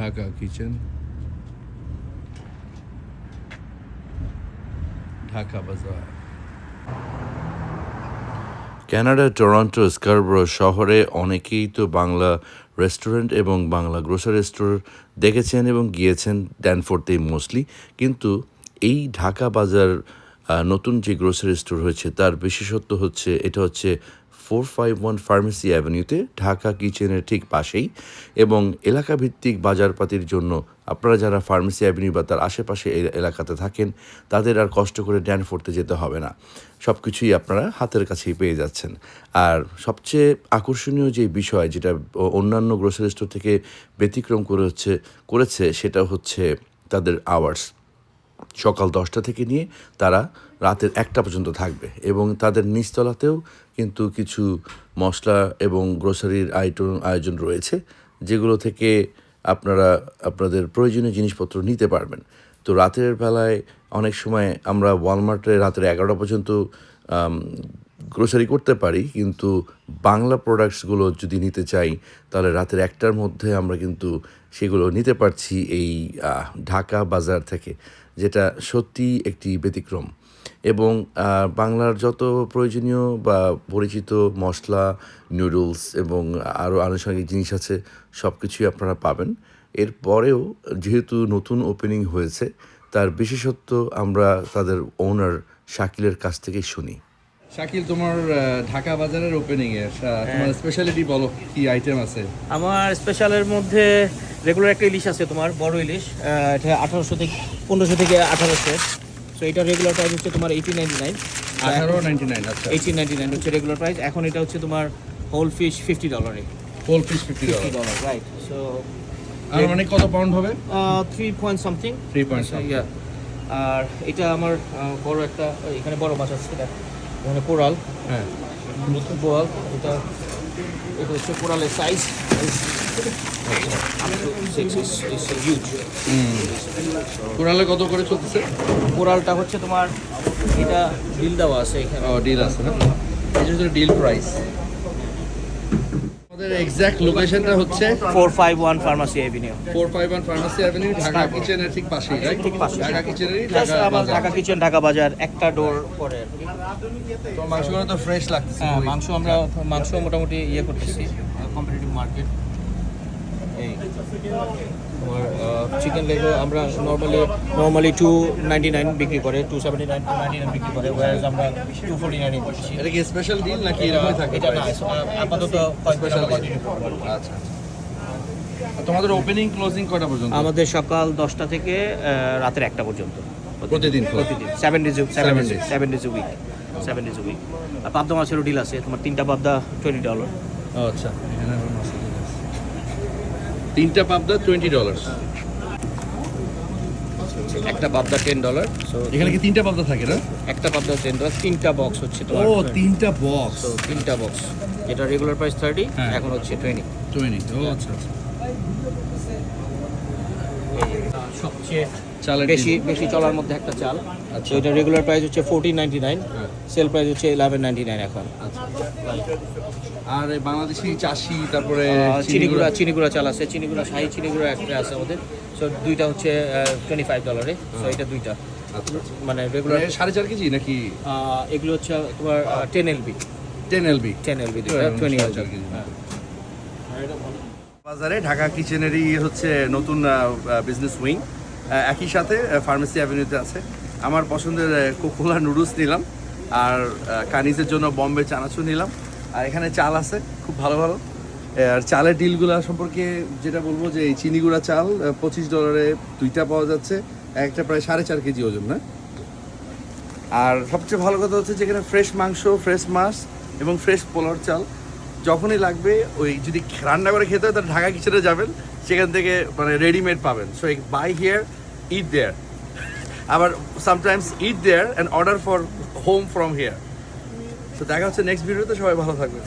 Dhaka kitchen Dhaka বাজার কানাডার Toronto Scarborough শহরে অনেকেই তো বাংলা রেস্টুরেন্ট এবং বাংলা গ্রোসারি স্টোর দেখেছেন এবং গিয়েছেন ড্যানফোর্ডেই মোস্টলি কিন্তু এই ঢাকা বাজার নতুন যে গ্রোসারি স্টোর হয়েছে, তার বিশেষত্ব হচ্ছে, এটা হচ্ছে ফোর ফাইভ ওয়ান ফার্মেসি অ্যাভিনিউতে, ঢাকা কিচেনের ঠিক পাশেই এবং এলাকাভিত্তিক বাজারপাতির জন্য আপনারা যারা ফার্মেসি অ্যাভিনিউ বা তার আশেপাশে এলাকাতে থাকেন, তাদের আর কষ্ট করে ড্যানফোর্ডতে যেতে হবে না। সব কিছুই আপনারা হাতের কাছেই পেয়ে যাচ্ছেন। আর সবচেয়ে আকর্ষণীয় যে বিষয় যেটা অন্যান্য গ্রোসারি স্টোর থেকে ব্যতিক্রম করে হচ্ছে, করেছে সেটা হচ্ছে তাদের আওয়ার্স সকাল দশটা থেকে নিয়ে তারা রাতের একটা পর্যন্ত থাকবে এবং তাদের নিচতলাতেও কিন্তু কিছু মশলা এবং গ্রোসারির আইটম আয়োজন রয়েছে, যেগুলো থেকে আপনারা আপনাদের প্রয়োজনীয় জিনিসপত্র নিতে পারবেন। তো রাতের বেলায় অনেক সময় আমরা ওয়ালমার্টে রাতের এগারোটা পর্যন্ত গ্রোসারি করতে পারি, কিন্তু বাংলা প্রোডাক্টসগুলো যদি নিতে চাই, তাহলে রাতের একটার মধ্যে আমরা কিন্তু সেগুলো নিতে পারছি এই ঢাকা বাজার থেকে। যেটা সত্যি একটি ব্যতিক্রম। এবং বাংলার যত প্রয়োজনীয় বা পরিচিত মশলা নুডলস এবং আরও আনুষঙ্গিক জিনিস আছে সব কিছুই আপনারা পাবেন। এরপরেও যেহেতু নতুন ওপেনিং হয়েছে তার বিশেষত্ব আমরা তাদের ওনার শাকিলের কাছ থেকেই শুনি। শাকিল তোমার ঢাকা বাজারের ওপেনিং এ তোমার স্পেশালিটি বলো কি আইটেম আছে? আমার স্পেশালের মধ্যে রেগুলার একটা ইলিশ আছে তোমার বড় ইলিশ এটা আঠারোশো থেকে পনেরোশো থেকে আঠারোশো। সো এটা রেগুলার প্রাইস হচ্ছে তোমার এইটিন নাইনটি নাইন আঠারো নাইনটি নাইন আচ্ছা। এইটিন নাইনটি নাইন হচ্ছে রেগুলার প্রাইস এখন এটা হচ্ছে তোমার হোল ফিশ ফিফটি ডলারে whole piece fifty dollar right so আর মানে কত পাউন্ড হবে? Three point something three point আর এটা আমার বড় একটা এখানে বড় মাছ আছে এটা। এখানে কোরাল। হ্যাঁ। কোরাল এটা এটা হচ্ছে কোরালের সাইজ কোরালে কত করে চলতেছে কোরালটা হচ্ছে তোমার এটা ডিল দেওয়া আছে এখানে। ডিল আছে না? যে ডিল প্রাইস আমাদের এক্সাক্ট লোকেশনটা হচ্ছে four five one pharmacy avenue four five one pharmacy avenue Dhaka কিচেনের ঠিক পাশেই right? ঠিক পাশে। ঢাকা কিচেনেরই ঢাকা। ঢাকা কিচেন ঢাকা বাজার একটা ডোর পরে। তো মাংসগুলো তো ফ্রেশ লাগতেছে হ্যাঁ মাংস আমরা মাংস মোটামুটি ইয়ে করতেছি কম্পিটিটিভ মার্কেট তোমার চিকেন লেগও আমরা normally normally two ninety nine বিক্রি করে two seventy nine two ninety nine বিক্রি করে ওয়ারেজ আমরা টু ফোর্টি নাইনে দিচ্ছি এটা কি স্পেশাল ডিল নাকি এরকমই থাকে? এটা না আপাতত স্পেশাল আচ্ছা তোমাদের ওপেনিং ক্লোজিং কয়টা পর্যন্ত? আমাদের সকাল দশটা থেকে রাতের একটা পর্যন্ত। প্রতিদিন প্রতিদিন। Seven days seven days seven days week seven days week আর পাবদা মাছেরও ডিল আছে তোমার তিনটা পাবদা টোয়েন্টি ডলার আচ্ছা এখানে আবার মশলা deal আছে। তিনটা পাবদা টোয়েন্টি ডলার একটা পাবদা টেন ডলার সো এখানে কি তিনটা পাবদা থাকে না? একটা পাবদা টেন ডলার তিনটা বক্স হচ্ছে তোমার। ও তিনটা বক্স তিনটা বক্স এটা রেগুলার প্রাইস থার্টি। এখন হচ্ছে টোয়েন্টি টোয়েন্টি ও আচ্ছা আচ্ছা। সবচেয়ে চালের বেশি বেশি চলার মধ্যে একটা চাল। আচ্ছা। এটা রেগুলার প্রাইস হচ্ছে fourteen ninety nine. Sale price হচ্ছে ইলেভেন নাইনটি নাইন এখন। আচ্ছা। আর এই বাংলাদেশি চাষি তারপরে চিনিগুড়া চিনিগুড়া চাল আছে চিনিগুড়া শাহি চিনিগুড়া একটা আছে আমাদের। সো দুইটা হচ্ছে টোয়েন্টি ফাইভ ডলারে সো এটা দুইটা। আচ্ছা মানে রেগুলার মানে সাড়ে চার কেজি নাকি? এগুলো হচ্ছে তোমার ten LB ten LB ten LB twenty KG. বাজারে ঢাকা কিচেনেরই হচ্ছে নতুন বিজনেস উইং একই সাথে ফার্মেসি অ্যাভিনিউতে আছে। আমার পছন্দের কোকোলা নুডলস নিলাম। আর কানিজের জন্য বম্বে চানাচুর নিলাম। আর এখানে চাল আছে, খুব ভালো ভালো। আর চালের ডিলগুলো সম্পর্কে যেটা বলব যে এই চিনিগুড়া চাল পঁচিশ ডলারে দুইটা পাওয়া যাচ্ছে, একটা প্রায় সাড়ে চার কেজি ওজন, না? আর সবচেয়ে ভালো কথা হচ্ছে যেখানে ফ্রেশ মাংস ফ্রেশ মাছ এবং ফ্রেশ পোলার চাল যখনই লাগবে, ওই যদি রান্না করে খেতে হয়, তাহলে ঢাকা কিচেনে যাবেন, সেখান থেকে মানে রেডিমেড পাবেন। So buy here eat there আবার sometimes eat there and order for home from here তো দেখা হচ্ছে নেক্সট ভিডিওতে সবাই ভালো থাকবেন।